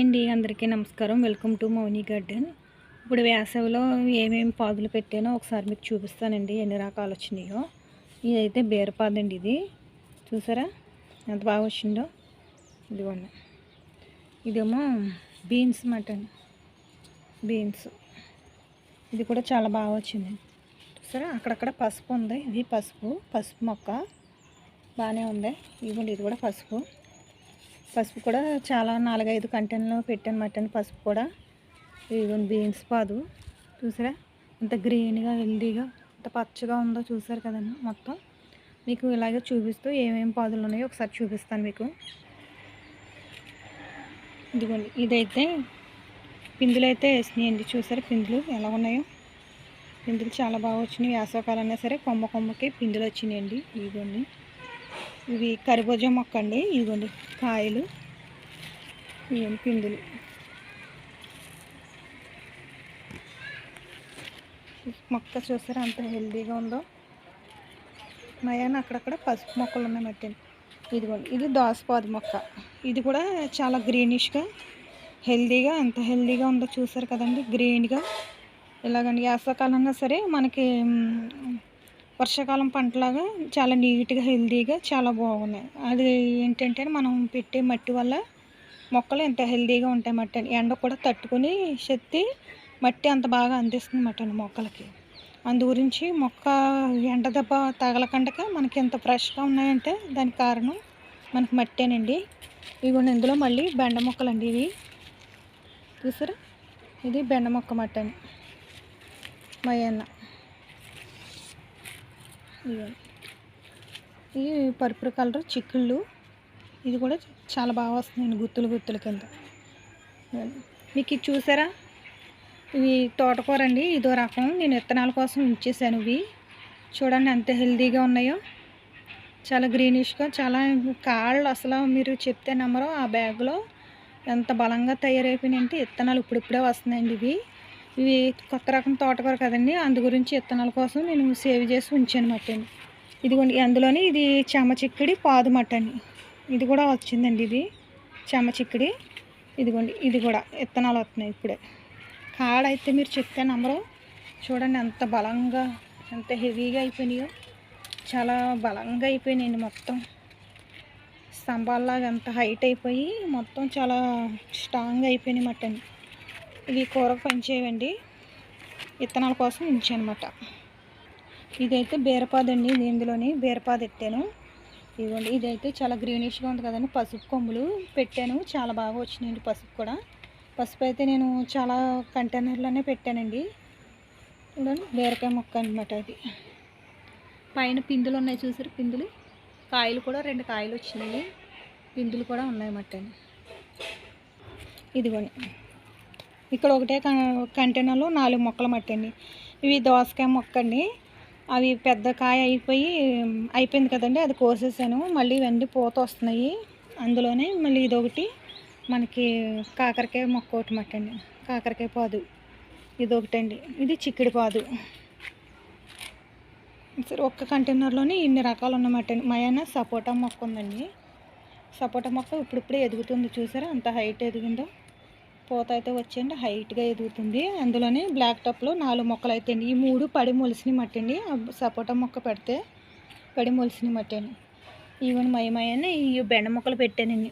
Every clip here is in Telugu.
అండి అందరికీ నమస్కారం. వెల్కమ్ టు మౌని గార్డెన్ ఇప్పుడు వేసవిలో ఏమేమి పాదులు పెట్టానో ఒకసారి మీకు చూపిస్తానండి ఎన్ని రకాలు వచ్చినాయో. ఇదైతే బీరపాదు అండి ఇది. చూసారా? ఎంత బాగా వచ్చిందో. ఇదిగోండి. ఇదేమో బీన్స్ మటన్. బీన్స్. ఇది కూడా చాలా బాగా వచ్చింది. చూసారా? అక్కడక్కడ పసుపు ఉంది. ఇది పసుపు పసుపు మొక్క. బాగానే ఉంది. ఇదిగోండి ఇది కూడా పసుపు. పసుపు కూడా చాలా నాలుగైదు కంటెన్లో పెట్టాను మటన్ పసుపు కూడా. ఇదిగోండి బీన్స్ పాదు. చూసారా? ఇంత గ్రీన్గా హెల్దీగా ఎంత పచ్చగా ఉందో చూసారు కదండి మొత్తం. మీకు ఇలాగే చూపిస్తూ ఏమేమి పాదులు ఉన్నాయో ఒకసారి చూపిస్తాను మీకు. ఇదిగోండి ఇదైతే పిందులు అయితే వేసినాయండి. చూసారు పిందులు ఎలా ఉన్నాయో? పిందులు చాలా బాగా వచ్చినాయి. వేసవకాలం అయినా సరే కొమ్మ కొమ్మకి పిందులు వచ్చినాయండి. ఇదిగోండి. ఇవి కరిబోజా మొక్క అండి ఇదిగోండి కాయలు ఇవన్నీ పిందులు. మొక్క చూసారా అంత హెల్దీగా ఉందో? మయాన అక్కడక్కడ పసుపు మొక్కలు ఉన్నాయి మట్టండి ఇదిగోండి ఇది దోసపాదు మొక్క. ఇది కూడా చాలా గ్రీనిష్గా హెల్దీగా ఎంత హెల్దీగా ఉందో చూసారు కదండి గ్రీన్గా. ఇలాగండి వేసవకాలంగా సరే మనకి వర్షాకాలం పంటలాగా చాలా నీట్గా హెల్దీగా చాలా బాగున్నాయి అది ఏంటంటే మనం పెట్టే మట్టి వల్ల మొక్కలు ఎంత హెల్దీగా ఉంటాయి మట్టి అని ఎండ కూడా తట్టుకొని శక్తి మట్టి అంత బాగా అందిస్తుంది మట్టి అండి మొక్కలకి. అందు గురించి మొక్క ఎండ దెబ్బ తగలకండక మనకి ఎంత ఫ్రెష్గా ఉన్నాయంటే దానికి కారణం మనకి మట్టేనండి ఇవి ఇందులో మళ్ళీ బెండ మొక్కలు అండి ఇవి. చూసారా? ఇది బెండ మొక్క మట్టి అని. మయన్న. ఇదిగోండి. ఇది పర్పుల్ కలర్ చిక్కుళ్ళు. ఇది కూడా చాలా బాగా వస్తున్నాయండి గుత్తులు గుత్తుల కింద. మీకు ఇది చూసారా? ఇవి తోటకూర అండి. ఇదో రకం. నేను విత్తనాల కోసం ఉంచేసాను ఇవి. చూడండి ఎంత హెల్తీగా ఉన్నాయో. చాలా గ్రీనిష్గా చాలా కాళ్ళు అసలు మీరు చెప్తే నమ్మరు. ఆ బ్యాగ్లో ఎంత బలంగా తయారైపోయినాయంటే విత్తనాలు ఇప్పుడిప్పుడే వస్తున్నాయండి ఇవి. ఇవి కొత్త రకం తోటకూర కదండి. అందు గురించి విత్తనాల కోసం నేను సేవ్ చేసి ఉంచాను మట్టండి ఇదిగోండి అందులోని ఇది చెమ చిక్కుడి పాదు మట్టండి ఇది కూడా వచ్చిందండి ఇది. చెమ చిక్కుడి. ఇదిగోండి ఇది కూడా విత్తనాలు వస్తున్నాయి ఇప్పుడే. కాడ అయితే మీరు చెప్తే నమ్మరు. చూడండి ఎంత బలంగా ఎంత హెవీగా అయిపోయినాయో. చాలా బలంగా అయిపోయినాయండి మొత్తం. స్తంభాల్లాగా ఎంత హైట్ అయిపోయి మొత్తం చాలా స్ట్రాంగ్ అయిపోయినాయి మటన్ ఇవి కూరకు పనిచేయండి విత్తనాల కోసం ఉంచానమాట. ఇదైతే బీరపాదు అండి. ఇది ఇందులోని బీరపాదు ఎత్తాను. ఇదిగోండి ఇదైతే చాలా గ్రీనిష్గా ఉంది కదండి. పసుపు కొమ్ములు పెట్టాను. చాలా బాగా వచ్చినాయండి పసుపు కూడా. పసుపు అయితే నేను చాలా కంటైనర్లోనే పెట్టానండి. బీరకాయ మొక్క అనమాట అది. పైన పిందులు ఉన్నాయి చూసారు పిందులు? కాయలు కూడా రెండు కాయలు వచ్చినాయి. పిందులు కూడా ఉన్నాయన్నమాట. ఇదిగోండి. ఇక్కడ ఒకటే కంటైనర్లో నాలుగు మొక్కలు మట్టండి ఇవి దోసకాయ మొక్క అండి అవి పెద్ద కాయ అయిపోయి అయిపోయింది కదండి అది కోసేసాను. మళ్ళీ ఇవన్నీ పూత వస్తున్నాయి. అందులోనే మళ్ళీ ఇదొకటి మనకి కాకరకాయ మొక్క ఒకటి మట్టండి కాకరకాయ పాదు. ఇదొకటండి. ఇది చిక్కుడు పాదు. సరే ఒక్క కంటైనర్లోనే ఇన్ని రకాలు ఉన్నమాట మయాన సపోటా మొక్క ఉందండి. సపోటా మొక్క ఇప్పుడిప్పుడే ఎదుగుతుంది. చూసారా? అంత హైట్ ఎదిగిందో. పూత అయితే వచ్చేయండి. హైట్గా ఎదుగుతుంది. అందులోనే బ్లాక్ టాప్లో నాలుగు మొక్కలు అయితే అండి ఈ మూడు పడి మొలిసిన మట్టండి. సపోటా మొక్క పెడితే పడి మొలిసినవి మట్టండి. ఈవెన్ మయమయ్యని ఈ బెండ మొక్కలు పెట్టానండి.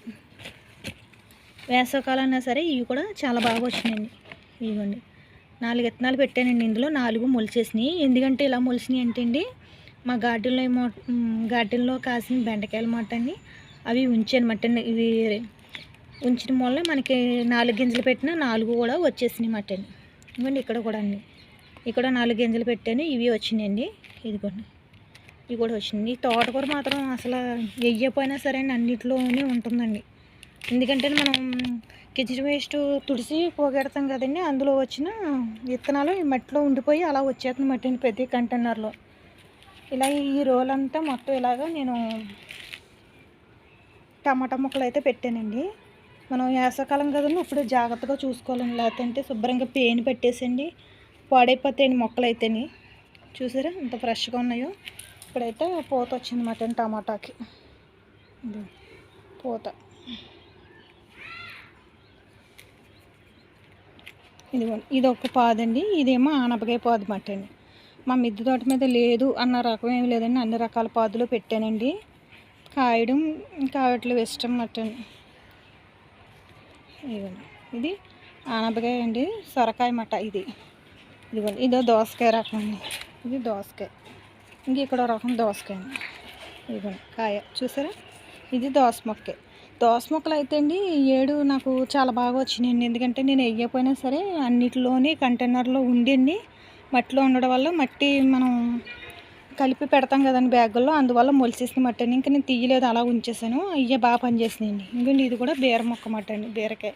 వేసవకాలం అయినా సరే ఇవి కూడా చాలా బాగా వచ్చినాయండి. ఇవ్వండి నాలుగు విత్తనాలు పెట్టానండి. ఇందులో నాలుగు మొలిచేసినాయి. ఎందుకంటే ఇలా మొలిసినాయి అంటే అండి మా గార్డెన్లో ఏమో గార్డెన్లో కాసిన బెండకాయలు మాట అండి అవి ఉంచానమాట ఇవి ఉంచిన వల్ల మనకి నాలుగు గింజలు పెట్టినా నాలుగు కూడా వచ్చేసినాయి మటన్. ఇవ్వండి ఇక్కడ కూడా అండి ఇక్కడ నాలుగు గింజలు పెట్టాను ఇవి వచ్చినాయండి. ఇదిగోండి. ఇవి కూడా వచ్చింది ఈ తోటకూర మాత్రం అసలు వెయ్యపోయినా సరే అండి అన్నిటిలోనే ఉంటుందండి. ఎందుకంటే మనం కిచెన్ వేస్ట్ తుడిసి పోగెడతాం కదండి అందులో వచ్చిన విత్తనాలు ఈ మట్టిలో ఉండిపోయి అలా వచ్చేస్తుంది మట్టిని ప్రతి కంటైనర్లో. ఇలా ఈ రోలంతా మొత్తం ఇలాగా నేను టమాటా ముక్కలు అయితే పెట్టానండి. మనం వేసవకాలం కదండి ఇప్పుడు జాగ్రత్తగా చూసుకోవాలండి. లేకపోతే శుభ్రంగా పేను పెట్టేసండి పాడైపోతాయండి మొక్కలు అయితేని చూసారా ఎంత ఫ్రెష్గా ఉన్నాయో. ఇప్పుడైతే పూత వచ్చింది మటన్ టమాటాకి. పూత. ఇది ఇది ఒక పాదండి. ఇదేమో ఆనపకాయ పాదు మాట అండి మా మిద్దె తోట మీద లేదు అన్న రకం ఏమి లేదండి. అన్ని రకాల పాదులు పెట్టానండి. కాయడం కాయట్లు ఇష్టం మటన్ అండి ఇదిగోండి. ఇది ఆనపకాయ అండి సొరకాయ మట ఇది. ఇదిగోండి ఇదో దోసకాయ రకం అండి. ఇది దోసకాయ. ఇంక ఇక్కడ రకం దోసకాయ అండి. ఇదిగోండి కాయ. చూసారా? ఇది దోస మొక్క. దోస మొక్కలు అయితే అండి ఈ ఏడు నాకు చాలా బాగా వచ్చినాయండి. ఎందుకంటే నేను వేయకపోయినా సరే అన్నిటిలోని కంటైనర్లో ఉండండి మట్టిలో ఉండడం వల్ల మట్టి మనం కలిపి పెడతాం కదండి బ్యాగుల్లో. అందువల్ల మొలిసేసిన మట్టి అండి ఇంకా నేను తీయలేదు అలా ఉంచేసాను. అయ్యే బాగా పనిచేసినాయండి. ఇంకండి ఇది కూడా బీర మొక్క మట్ట అండి బీరకాయ.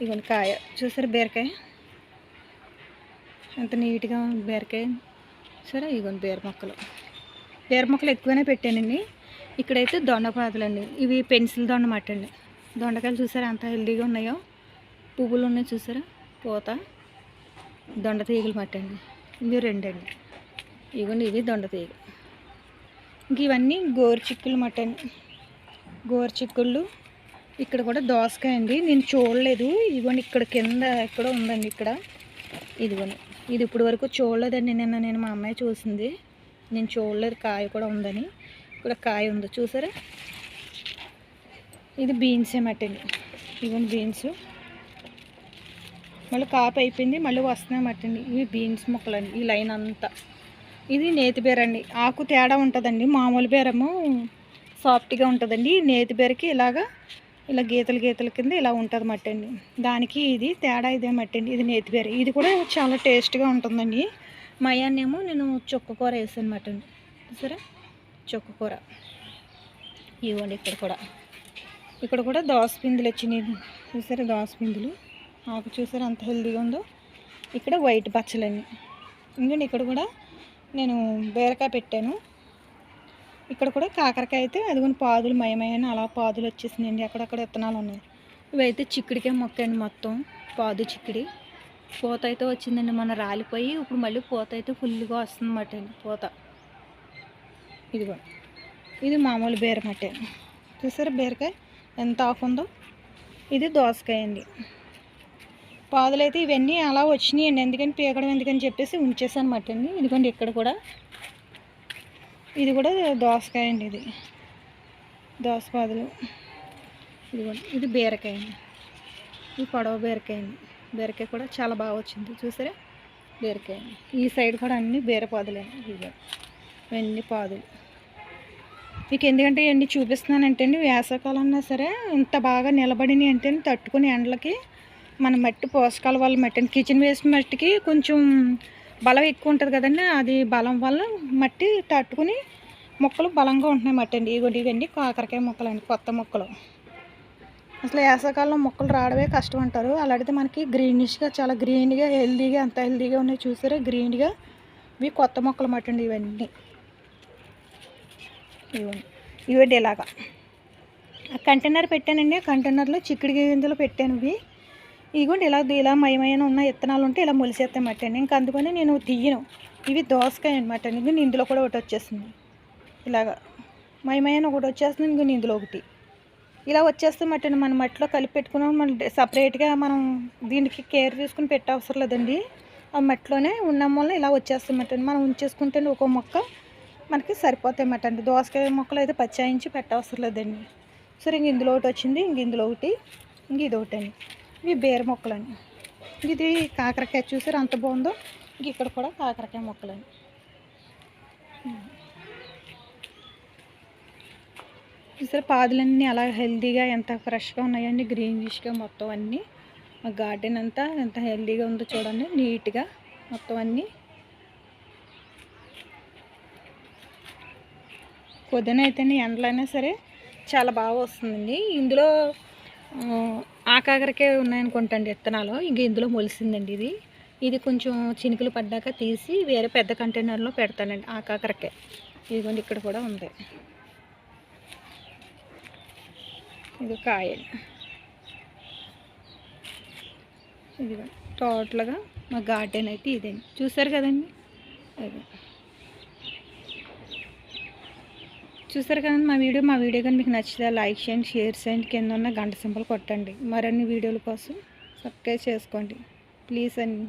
ఇదిగోండి కాయ. చూసారా బీరకాయ? ఎంత నీట్గా బీరకాయ. సరే ఇదిగోండి బీర మొక్కలు. బీర మొక్కలు ఎక్కువనే పెట్టానండి. ఇక్కడైతే దొండపాదులండి. ఇవి పెన్సిల్ దొండ మట్ట అండి. దొండకాయలు చూసారా ఎంత హెల్దీగా ఉన్నాయో? పువ్వులు ఉన్నాయి చూసారా? పూత. దొండ తీగలు మట్ట అండి ఇవి రెండండి. ఇవ్వండి ఇవి దొండ తీగ. ఇంక ఇవన్నీ గోరు చిక్కులు మటన్. గోరు చిక్కుళ్ళు. ఇక్కడ కూడా దోసకాయ అండి. నేను చూడలేదు. ఇదిగోండి ఇక్కడ కింద ఎక్కడో ఉందండి ఇక్కడ. ఇదిగోండి ఇది ఇప్పుడు వరకు చూడలేదండి. నిన్న నేను మా అమ్మాయి చూసింది. నేను చూడలేదు కాయ కూడా ఉందని. ఇక్కడ కాయ ఉంది చూసారా? ఇది బీన్స్ ఏమటండి ఇవన్నీ బీన్స్. మళ్ళీ కాపు అయిపోయింది మళ్ళీ వస్తున్నాయి మటండి ఇవి బీన్స్ మొక్కలండి ఈ లైన్ అంతా. ఇది నేతి బీర అండి ఆకు తేడా ఉంటుందండి. మామూలు బీరము సాఫ్ట్గా ఉంటుందండి. నేతి బీరకి ఇలాగా ఇలా గీతలు గీతల కింద ఇలా ఉంటుంది మట్టండి. దానికి ఇది తేడా ఇదే మట్టండి. ఇది నేతి బీర. ఇది కూడా చాలా టేస్ట్గా ఉంటుందండి. మయాన్నేమో నేను చుక్క కూర వేసాను మటండి చూసారా చుక్క కూర. ఇవ్వండి ఇక్కడ కూడా. ఇక్కడ కూడా దోస పిందులు వచ్చినాయి. చూసారా దోస పిందులు? ఆకు చూసారా అంత హెల్దీగా ఉందో? ఇక్కడ వైట్ పచ్చలండి ఇంకండి ఇక్కడ కూడా నేను బీరకాయ పెట్టాను. ఇక్కడ కూడా కాకరకాయ అయితే అదిగోని పాదులు మయమయ్యాను అలా పాదులు వచ్చేసినాయండి. అక్కడక్కడ విత్తనాలు ఉన్నాయి? ఇవైతే చిక్కుడికే మొక్క అండి మొత్తం. పాదు చిక్కుడి. పూత అయితే వచ్చిందండి. మన రాలిపోయి ఇప్పుడు మళ్ళీ పూత అయితే ఫుల్గా వస్తుందన్నమాట అండి పూత. ఇదిగో ఇది మామూలు బీరమట్టే. చూసారా బీరకాయ? ఎంత ఆఫ్ ఉందో? ఇది దోసకాయ అండి. పాదులు అయితే ఇవన్నీ అలా వచ్చినాయండి. ఎందుకని పీకడం ఎందుకని చెప్పేసి ఉంచేసానమాట అండి ఇదిగోండి ఇక్కడ కూడా. ఇది కూడా దోసకాయ అండి ఇది దోసపాదులు ఇదిగోండి. ఇది బీరకాయ అండి ఇది పొడవ బీరకాయ అండి బీరకాయ కూడా చాలా బాగా వచ్చింది. చూసారా? బీరకాయ ఈ సైడ్ కూడా అన్ని బీరపాదులే ఇదిగో ఇవన్నీ పాదులు. మీకు ఎందుకంటే ఇవన్నీ చూపిస్తున్నానంటే అండి వేసవకాలం అన్నా సరే ఇంత బాగా నిలబడినాయి అంటే తట్టుకుని ఎండలకి మన మట్టి పోషకాల వల్ల మట్టి కిచెన్ వేస్ట్ మట్టికి కొంచెం బలం ఎక్కువ ఉంటుంది కదండి అది బలం వల్ల మట్టి తట్టుకుని మొక్కలు బలంగా ఉంటున్నాయి మట్టి అండి. ఇగోండి ఇవన్నీ కాకరకాయ మొక్కలు అండి కొత్త మొక్కలు. అసలు వేసవకాలంలో మొక్కలు రావడమే కష్టం అంటారు. అలాంటిది మనకి గ్రీనిష్గా చాలా గ్రీన్గా హెల్దీగా అంత హెల్దీగా ఉన్నాయి చూసారా? గ్రీన్గా ఇవి కొత్త మొక్కలు మట్టండి ఇవన్నీ. ఇవ్వండి. ఇవ్వండి ఇలాగా. కంటైనర్ పెట్టానండి కంటైనర్లో చిక్కుడు గింజలు పెట్టాను ఇవి. ఇదిగోండి ఇలా ఇలా మయమైన ఉన్న విత్తనాలు ఉంటే ఇలా మొలిసేస్తాయి మట్టండి ఇంకా అందుకని నేను తీయను. ఇవి దోసకాయ అనమాట ఇంక ఇందులో కూడా ఒకటి వచ్చేస్తుంది. ఇలాగా మయమైన ఒకటి వచ్చేస్తుంది ఇంక ఇందులో ఒకటి. ఇలా వచ్చేస్తే మట్టండి మన మట్టిలో కలిపి పెట్టుకున్నాం. మన సపరేట్గా మనం దీనికి కేర్ తీసుకుని పెట్టే అవసరం లేదండి. ఆ మట్టిలోనే ఉన్న వల్ల ఇలా వచ్చేస్తామటండి మనం ఉంచేసుకుంటే ఒక్కో మొక్క మనకి సరిపోతాయి అండి. దోసకాయ మొక్కలు అయితే పచ్చాయించి పెట్టవసరం లేదండి. సరే ఇంక ఇందులో ఒకటి వచ్చింది ఇంక ఇందులో ఒకటి ఇంక ఇది ఒకటి అండి ఇవి బీర మొక్కలని ఇది కాకరకాయ చూసారు అంత బాగుందో? ఇంక ఇక్కడ కూడా కాకరకాయ మొక్కలని చూసారు పాదులన్నీ అలా హెల్తీగా ఎంత ఫ్రెష్గా ఉన్నాయండి గ్రీనిష్గా మొత్తం అన్నీ. ఆ గార్డెన్ అంతా ఎంత హెల్తీగా ఉందో చూడండి నీట్గా మొత్తం అన్నీ. పొద్దున అయితే ఎండలైనా సరే చాలా బాగా వస్తుందండి. ఇందులో ఆకాకరకే ఉన్నాయనుకుంటండి విత్తనాలు. ఇంక ఇందులో మొలిసిందండి ఇది. ఇది కొంచెం చినుకులు పడ్డాక తీసి వేరే పెద్ద కంటైనర్లో పెడతానండి ఆకాకరకే. ఇదిగోండి ఇక్కడ కూడా ఉంది. ఇది కాయ ఇది టోటల్గా మా గార్డెన్ అయితే ఇదండి. చూసారు కదండి? అది. చూసారు కదండి మా వీడియో మా వీడియో కానీ మీకు నచ్చితే లైక్ చేయండి షేర్ చేయండి కింద ఉన్న గంట సింపుల్ కొట్టండి. మరిన్ని వీడియోల కోసం సబ్స్క్రైబ్ చేసుకోండి. ప్లీజ్ అండి.